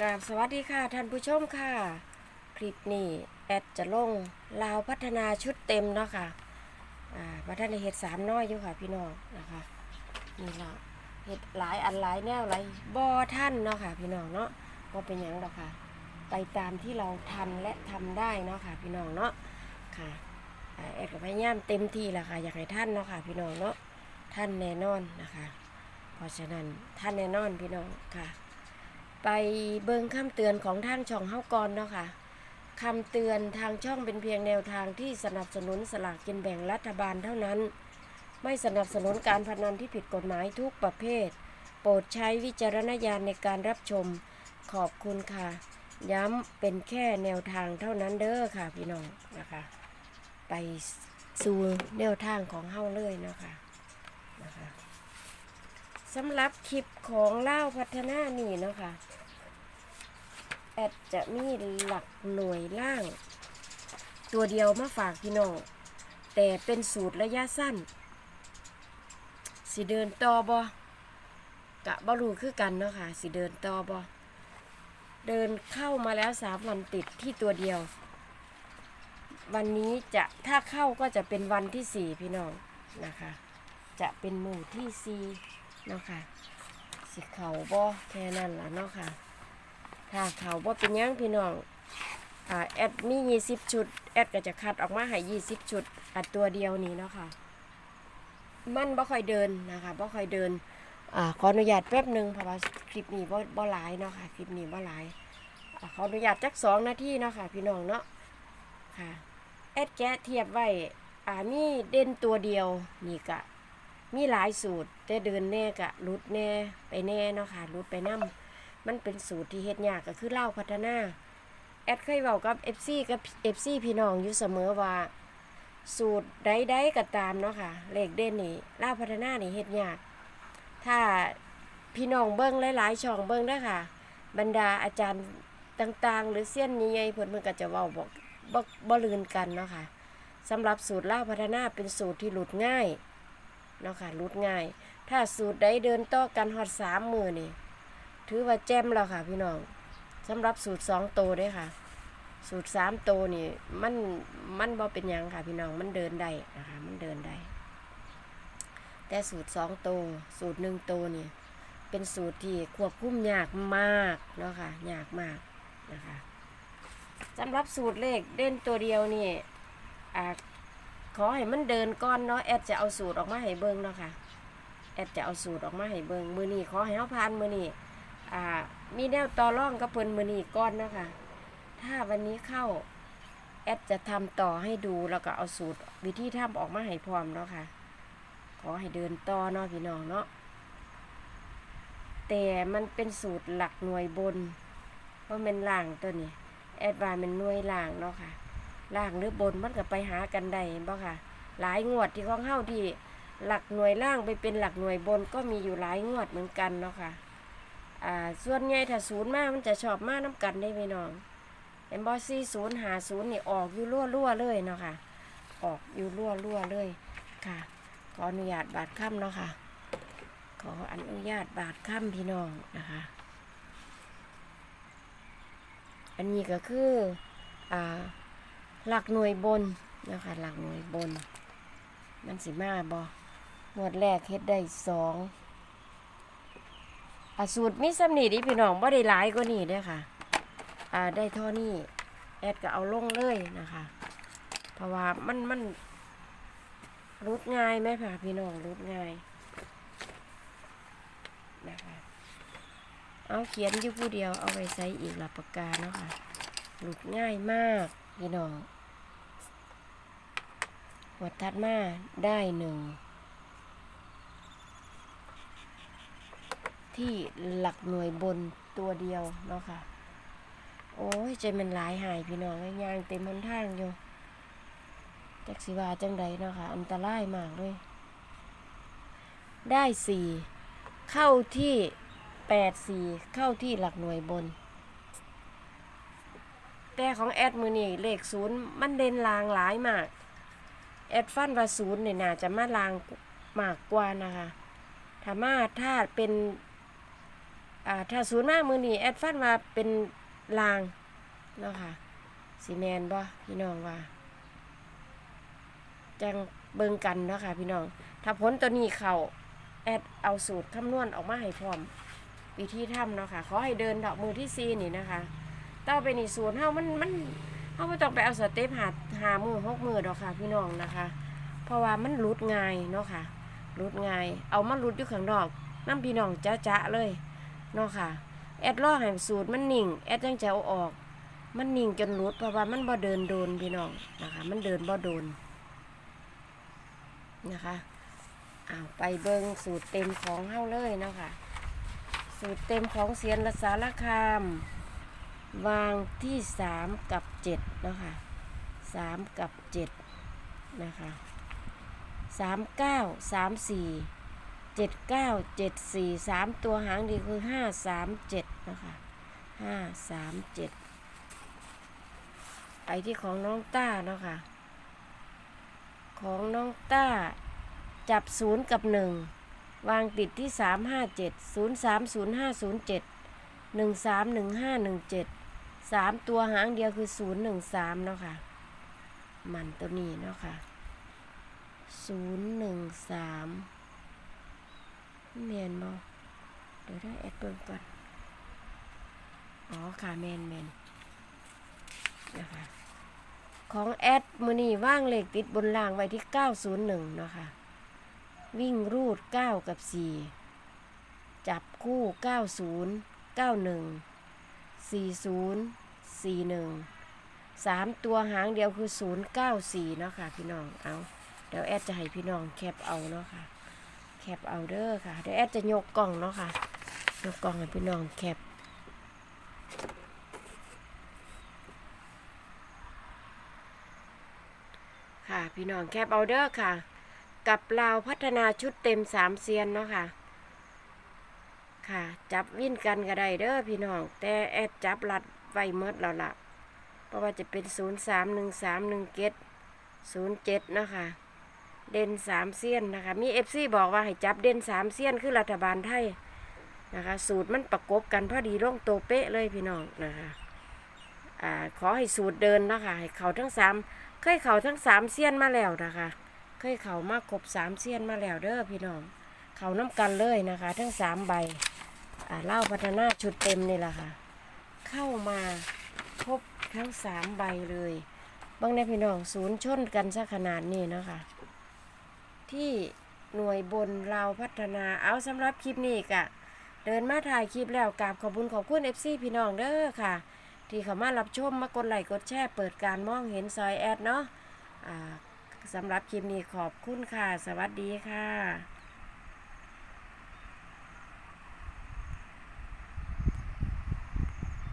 กราบสวัสดีค่ะท่านผู้ชมค่ะ คลิปนี้แอดจะลงลาวพัฒนาชุดเต็มเนาะค่ะอ่าพัฒนาเห็ดสามน้อยอยู่ค่ะพี่น้องนะคะนี่ละเห็ดหลายอันหลายแนวหลายบอท่านเนาะค่ะ พี่น้องเนาะบ่เป็นหยังหรอกค่ะ ไปตามที่เราทันและทำได้เนาะค่ะพี่น้องเนาะค่ะแอดก็พยายามเต็มที่แหละค่ะอยากให้ท่านเนาะค่ะ พี่น้องเนาะท่านแน่นอนนะคะ เพราะฉะนั้นท่านแน่นอนพี่น้องค่ะ ไปเบิ่งคำเตือนของทางช่องเฮาก่อนเนาะค่ะคำเตือนทางช่องเป็นเพียงแนวทางที่สนับสนุนสลากกินแบ่งรัฐบาลเท่านั้น ไม่สนับสนุนการพนันที่ผิดกฎหมายทุกประเภท โปรดใช้วิจารณญาณในการรับชม ขอบคุณค่ะ ย้ำเป็นแค่แนวทางเท่านั้นเด้อค่ะพี่น้องนะคะ ไปสู่แนวทางของเฮาเลยเนาะคะนะคะ สำหรับคลิปของเล่าพัฒนานี่เนาะค่ะแอดจะมีหลักหน่วยล่าง ตัวเดียวมาฝากพี่น้องแต่เป็นสูตรระยะสั้น สิเดินต่อบอกะบรูคือกันเนาะค่ะ สิเดินต่อบอเดินเข้ามาแล้วสามวันติดที่ตัวเดียว วันนี้จะถ้าเข้าก็จะเป็นวันที่สี่พี่น้องนะคะ จะเป็นหมือที่สี่ เนาะค่ะ สิเขาบ่แค่นั้นล่ะเนาะค่ะ ถ้าเขาบ่เป็นยังพี่น้องอ่าแอดมี 20 ชุด แอดก็จะคัดออกมาให้20 ชุด อัดตัวเดียวนี้เนาะค่ะ มันบ่ค่อยเดินนะคะบ่ค่อยเดินอ่าขออนุญาตแป๊บหนึงเพราะว่าคลิปนี้บ่บ่หลายเนาะค่ะ คลิปนี้บ่หลายอขออนุญาตจักสองนาทีเนาะค่ะพี่น้องเนาะค่ะแอดแกะเทียบไว้อ่ามีเด่นตัวเดียวนี่กะ มีหลายสูตร แต่เดินแน่กะรุดแน่ไปแน่เนาะค่ะรุดไปนํมันเป็นสูตรที่เฮ็ดยากก็คือเล่าพัฒนา แอดเคยเว้ากับ FC กับ FC พี่น้องอยู่เสมอว่า สูตรใดๆก็ตามเนาะค่ะเลขเด่นนี่เล่าพัฒนานี่เฮ็ดยาก ถ้าพี่น้องเบิ่งหลายๆช่องเบิ่งได้ค่ะ บรรดาอาจารย์ต่างๆ หรือเสี้ยนใหญ่ๆเพิ่นเพิ่นก็จะเว้าบอกบ่บ่ลืนกันเนาะค่ะสำหรับสูตรเล่าพัฒนาเป็นสูตรที่หลุดง่าย เนาะค่ะรุดง่าย ถ้าสูตรใดเดินต่อกันฮอดสามมือนี่ ถือว่าแจ่มแล้วค่ะพี่น้องสำหรับสูตรสองโตด้อค่ะ สูตรสามโตนี่มันมันบ่เป็นยังค่ะพี่น้องมันเดินได้นะคะมันเดินได้ แต่สูตรสองโต สูตรหนึ่งโตนี่เป็นสูตรที่ควบคุมยากมากเนาะค่ะยากมากนะคะสำหรับสูตรเลขเด่นตัวเดียวนี่อ่า ขอให้มันเดินก่อนเนาะแอดจะเอาสูตรออกมาให้เบิ่งเนาะค่ะแอดจะเอาสูตรออกมาให้เบิ่งมือนี้ขอให้เฮาผ่านมือนี้อ่า มีแนวต่อร่องกับเพิ่นมือนี้ก่อนเนาะค่ะถ้าวันนี้เข้าแอดจะทำต่อให้ดูแล้วก็เอาสูตรวิธีทำออกมาให้พร้อมเนาะค่ะ ขอให้เดินต่อเนาะพี่น้องเนาะแต่มันเป็นสูตรหลักหน่วยบน เพราะมันล่างตัวนี้แอดว่ามันหน่วยล่างเนาะค่ะ ล่างหรือบนมันก็ไปหากันได้บ่ค่ะ หลายงวดที่ของเฮาที่หลักหน่วยล่างไปเป็นหลักหน่วยบนก็มีอยู่หลายงวดเหมือนกันเนาะค่ะอ่าส่วนใหญ่ถ้าศูนย์มากมันจะชอบมากน้ำกันได้ไหมน้องเอ็มบอซี่ศูนย์หาศูนย์นี่ออกอยู่รั่วรั่วๆเลยเนาะค่ะ ออกอยู่รั่วรั่วๆเลยค่ะ ขออนุญาตบาดค่ำเนาะค่ะ ขออนุญาตบาดค่ำพี่น้องนะคะ อันนี้ก็คืออ่า หลักหน่วยบนนะคะหลักหน่วยบน มันสิมาบอหมวดแรกเฮ็ดได้สองอะสูตรมีสำนีดิพี่น้องบ่ได้หลายกว่านี้เด้อค่ะอ่าได้เท่านี้แอดก็เอาลงเลยนะคะ เพราะว่ามันมันรุดง่ายไหมค่ะพี่น้องรุดง่ายนะคะเอาเขียนอยู่ผู้เดียวเอาไว้ใส่อีกหลับปากกาเนาะค่ะรุดง่ายมากพี่น้อง วดทัดมาได้หนึ่งที่หลักหน่วยบนตัวเดียวเนาะค่ะ โอ้ยใจมันหลายหายพี่น้องไอ้ยางเต็มบนทางอยู่จักสิวาจังใดเนาะค่ะ อันตรายมากเลย ได้สี่เข้าที่แปดสี่เข้าที่หลักหน่วยบน แต่ของแอดมือนี่เลขศูนย์มันเด่นลางหลายมาก แอดฟันว่าศูนย์เนี่ยน่าจะมาลางมากกว่านะคะถ้ามาถ้าเป็นอ่าถ้าศูนย์มามือนี้แอดฟันมาเป็นลางเนาะค่ะสีแมนบ่พี่น้องว่าจังเบิ่งกันเนาะค่ะพี่น้อง ถ้าผลตัวนี้เขาแอดเอาสูตรคำนวณออกมาให้พร้อม วิธีทำเนาะค่ะขอให้เดินดอกมือที่ซีนี่นะคะต่อไปนี่สูตรเฮามันมันเฮาไม่ต้องไปเอาสเต็ปหา หามือหกมือดอกค่ะ พี่น้องนะคะ เพราะว่ามันหลุดง่ายเนาะค่ะหลุดง่าย เอามาหลุดอยู่ข้างนอกน้ำพี่น้องจ้าจ้าเลยเนาะค่ะ แอดล่อให้สูตรมันนิ่ง แอดยังจะเอาออก มันนิ่งจนหลุดเพราะว่ามันบ่เดินโดนพี่น้องนะคะ มันเดินบ่โดนนะคะอ้าวไปเบิงสูตรเต็มของเฮาเลยเนาะค่ะ สูตรเต็มของเสียนละสารคาม วางที่สามกับเจ็ดเนาะค่ะ สามกับเจ็ดนะคะสามเก้าสามสี่เจ็ดเก้าเจ็ดสี่สามตัวหางดีคือห้าสามเจ็ดนะคะห้าสามเจ็ดไปที่ของน้องต้าเนาะค่ะของน้องต้าจับศูนย์กับหนึ่งวางติดที่สามห้าเจ็ดศูนย์สามศูนย์ห้าศูนย์เจ็ดหนึ่งสามหนึ่งห้าหนึ่งเจ็ดสามตัวหางเดียวคือศูนย์หนึ่งสามเนาะค่ะ มันตัวนี้เนาะค่ะศูนย์หนึ่งสามเมียนบอเดี๋ยวได้แอดเปิงก่อน อ๋อค่ะแมนแมนนะคะของแอดมือนี่ว่างเลขติดบนล่างไว้ที่ 901 เนาะค่ะ วิ่งรูด 9 กับ 4 จับคู่ 90 91 40 41 3ตัวหางเดียวคือ094เนาะค่ะพี่น้องเอาเดี๋ยวแอดจะให้พี่น้องแคปเอาเนาะค่ะแคปเอาเด้อค่ะเดี๋ยวแอดจะยกกล่องเนาะค่ะยกกล่องให้พี่น้องแคปค่ะพี่น้องแคปเอาเด้อค่ะ กับเราวพัฒนาชุดเต็มสามเซียนเนาะค่ะค่ะ จับวิ่นกันก็ได้เด้อพี่น้อง แต่แอดจับรัดไว้เมดแล้วล่ะ ราะว่าจะเป็นศูนย์สามหนึ่งสามหนึ่งเจ็ดศูนย์เจ็ดนะคะ เด่นสามเซียนนะคะ มีเอฟซีบอกว่าให้จับเด่นสามเซียนคือรัฐบาลไทยนะคะ สูตรมันประกบกันพอดีลงโตเป๊ะเลยพี่น้องนะคะอ่าขอให้สูตรเดินนะคะ ให้เขาทั้งสามเคยเขาทั้งสามเซียนมาแล้วนะคะ เคยเขามาครบสามเซียนมาแล้วเด้อพี่น้อง เขาน้ำกันเลยนะคะ ทั้งสามใบอ่าเล่าพัฒนาชุดเต็มนี่แหละค่ะ เข้ามาครบ ทั้งสามใบเลยบางในพี่น้องศูนย์ชนกันซะขนาดนี้เนาะคะที่หน่วยบนเราพัฒนาเอาสำหรับคลิปนี้กะ เดินมาถ่ายคลิปแล้วกราบขอบคุญขอบคุณเอฟซีพี่น้องเด้อค่ะ ที่เขามารับชมมากดไลค์กดแชร์เปิดการมองเห็นซอยแอดเนาะอ่าสำหรับคลิปนี้ขอบคุณค่ะ สวัสดีค่ะ